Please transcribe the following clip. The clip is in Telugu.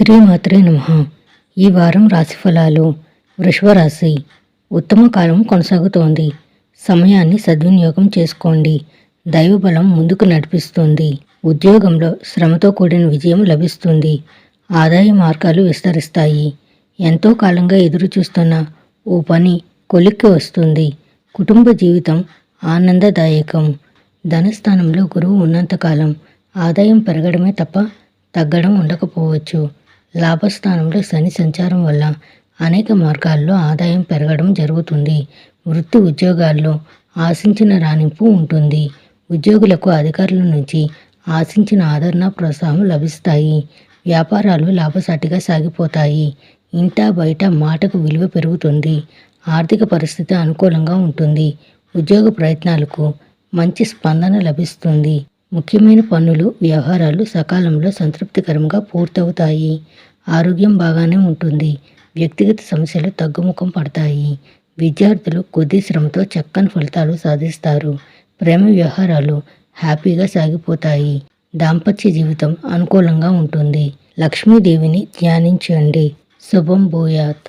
శ్రీమాత్రే నమ. ఈ వారం రాశిఫలాలు ఫలాలు. రాశి. ఉత్తమ కాలం కొనసాగుతోంది. సమయాన్ని సద్వినియోగం చేసుకోండి. దైవబలం ముందుకు నడిపిస్తుంది. ఉద్యోగంలో శ్రమతో కూడిన విజయం లభిస్తుంది. ఆదాయ మార్గాలు విస్తరిస్తాయి. ఎంతో కాలంగా ఎదురు చూస్తున్న ఓ పని కొలిక్కి వస్తుంది. కుటుంబ జీవితం ఆనందదాయకం. ధనస్థానంలో గురువు ఉన్నంతకాలం ఆదాయం పెరగడమే తప్ప తగ్గడం ఉండకపోవచ్చు. లాభస్థానంలో శని సంచారం వల్ల అనేక మార్గాల్లో ఆదాయం పెరగడం జరుగుతుంది. వృత్తి ఉద్యోగాల్లో ఆశించిన రాణింపు ఉంటుంది. ఉద్యోగులకు అధికారుల నుంచి ఆశించిన ఆదరణ ప్రోత్సాహం లభిస్తాయి. వ్యాపారాలు లాభసాటిగా సాగిపోతాయి. ఇంటా బయట మాటకు విలువ పెరుగుతుంది. ఆర్థిక పరిస్థితి అనుకూలంగా ఉంటుంది. ఉద్యోగ ప్రయత్నాలకు మంచి స్పందన లభిస్తుంది. ముఖ్యమైన పనులు వ్యవహారాలు సకాలంలో సంతృప్తికరంగా పూర్తవుతాయి. ఆరోగ్యం బాగానే ఉంటుంది. వ్యక్తిగత సమస్యలు తగ్గుముఖం పడతాయి. విద్యార్థులు కొద్ది శ్రమతో చక్కని ఫలితాలు సాధిస్తారు. ప్రేమ వ్యవహారాలు హ్యాపీగా సాగిపోతాయి. దాంపత్య జీవితం అనుకూలంగా ఉంటుంది. లక్ష్మీదేవిని ధ్యానించండి. శుభం భూయాత్.